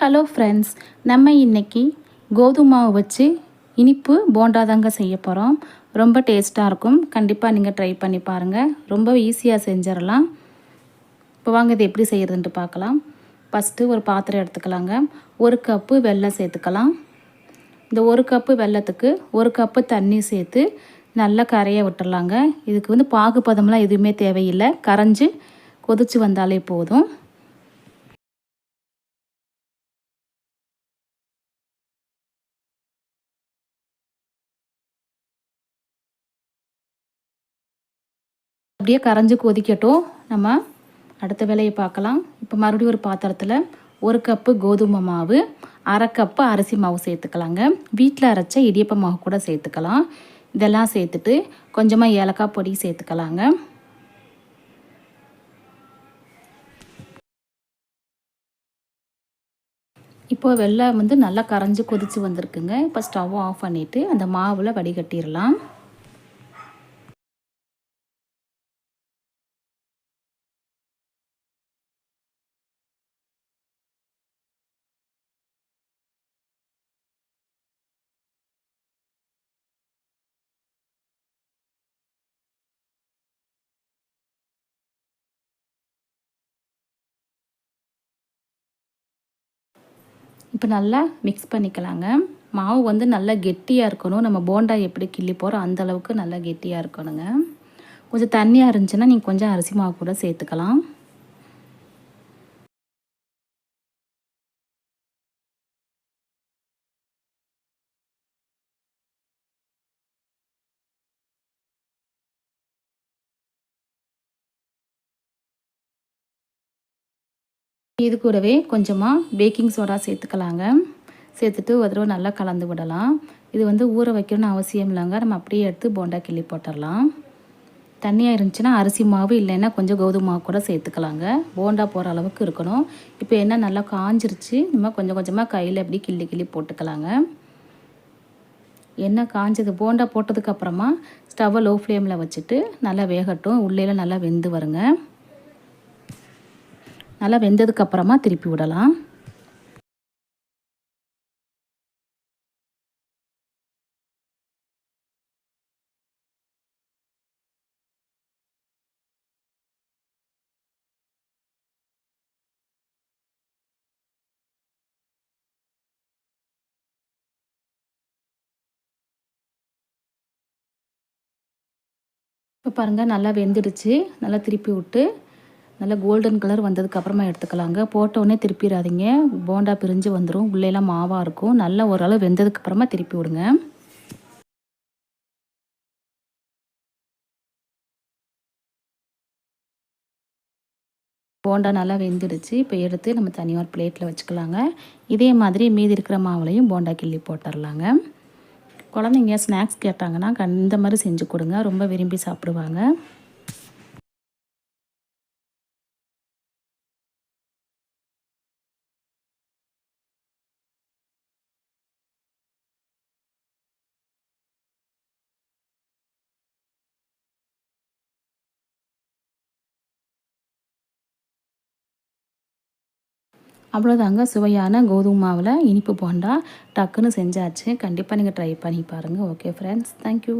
Hello friends நம்ம இன்றைக்கி கோதுமை மாவு வச்சு இனிப்பு போண்டா தாங்க செய்ய போகிறோம் ரொம்ப டேஸ்ட்டாக இருக்கும். கண்டிப்பாக நீங்கள் ட்ரை பண்ணி பாருங்கள் ரொம்ப ஈஸியாக செஞ்சிடலாம். இப்போ வாங்க இது எப்படி செய்கிறதுன்ட்டு பார்க்கலாம். ஃபஸ்ட்டு ஒரு பாத்திரம் எடுத்துக்கலாங்க. ஒரு கப்பு வெல்லம் சேர்த்துக்கலாம். இந்த ஒரு கப்பு வெல்லத்துக்கு ஒரு கப்பு தண்ணி சேர்த்து நல்லா கரைய விட்டுடலாங்க. இதுக்கு வந்து பாகுபதம்லாம் எதுவுமே தேவையில்லை. கரைஞ்சி கொதித்து வந்தாலே போதும். அப்படியே கரைஞ்சி கொதிக்கட்டும். நம்ம அடுத்த வேலையை பார்க்கலாம். இப்போ மறுபடியும் ஒரு பாத்திரத்தில் ஒரு கப்பு கோதுமை மாவு அரை கப்பு அரிசி மாவு சேர்த்துக்கலாங்க. வீட்டில் அரைச்ச இடியப்ப மாவு கூட சேர்த்துக்கலாம். இதெல்லாம் சேர்த்துட்டு கொஞ்சமாக ஏலக்காய் பொடி சேர்த்துக்கலாங்க. இப்போ வெள்ளம் வந்து நல்லா கரைஞ்சி கொதித்து வந்திருக்குங்க. இப்போ ஸ்டவ் ஆஃப் பண்ணிவிட்டு அந்த மாவில் வடிகட்டிடலாம். இப்போ நல்லா மிக்ஸ் பண்ணிக்கலாங்க. மாவு வந்து நல்லா கெட்டியாக இருக்கணும். நம்ம போண்டா எப்படி கிள்ளி போகிறோம் அந்த அளவுக்கு நல்லா கெட்டியாக இருக்கணுங்க. கொஞ்சம் தண்ணியாக இருந்துச்சுன்னா நீங்கள் கொஞ்சம் அரிசி மாவு கூட சேர்த்துக்கலாம். இது கூடவே கொஞ்சமாக பேக்கிங் சோடா சேர்த்துக்கலாங்க. சேர்த்துட்டு ஒரு தடவை நல்லா கலந்து விடலாம். இது வந்து ஊற வைக்கணும்னு அவசியம் இல்லைங்க. நம்ம அப்படியே எடுத்து போண்டா கிள்ளி போட்டுடலாம். தண்ணியாக இருந்துச்சுன்னா அரிசி மாவு இல்லைன்னா கொஞ்சம் கோதுமை மாவு கூட சேர்த்துக்கலாங்க. போண்டா போகிற அளவுக்கு இருக்கணும். இப்போ என்ன நல்லா காஞ்சிருச்சு. நம்ம கொஞ்சம் கொஞ்சமாக கையில் எப்படி கிள்ளி கிள்ளி போட்டுக்கலாங்க. எண்ணெய் காஞ்சது போண்டா போட்டதுக்கப்புறமா ஸ்டவ்வை லோ ஃப்ளேமில் வச்சுட்டு நல்லா வேகட்டும். உள்ளேலாம் நல்லா வெந்து வருங்க. நல்லா வெந்ததுக்கப்புறமா திருப்பி விடலாம். இப்போ பாருங்கள் நல்லா வெந்துடுச்சு. நல்லா திருப்பி விட்டு நல்லா கோல்டன் கலர் வந்ததுக்கப்புறமா எடுத்துக்கலாங்க. போட்டோடனே திருப்பிடாதீங்க. போண்டா பிரிஞ்சு வந்துடும் உள்ளேலாம் மாவாக இருக்கும். நல்லா ஓரளவு வெந்ததுக்கப்புறமா திருப்பி விடுங்க. போண்டா நல்லா வெந்துடுச்சு. இப்போ எடுத்து நம்ம தனியார் பிளேட்டில் வச்சுக்கலாங்க. இதே மாதிரி மீதி இருக்கிற மாவுலையும் போண்டா கிள்ளி போட்டுடலாங்க குழந்தைங்க ஸ்நாக்ஸ் கேட்டாங்கன்னா இந்த மாதிரி செஞ்சு கொடுங்க. ரொம்ப விரும்பி சாப்பிடுவாங்க. அவ்வளோதாங்க சுவையான கோதுமை மாவில் இனிப்பு போண்டா டக்குன்னு செஞ்சாச்சு. கண்டிப்பாக நீங்கள் ட்ரை பண்ணி பாருங்கள் ஓகே ஃப்ரெண்ட்ஸ் தேங்க்யூ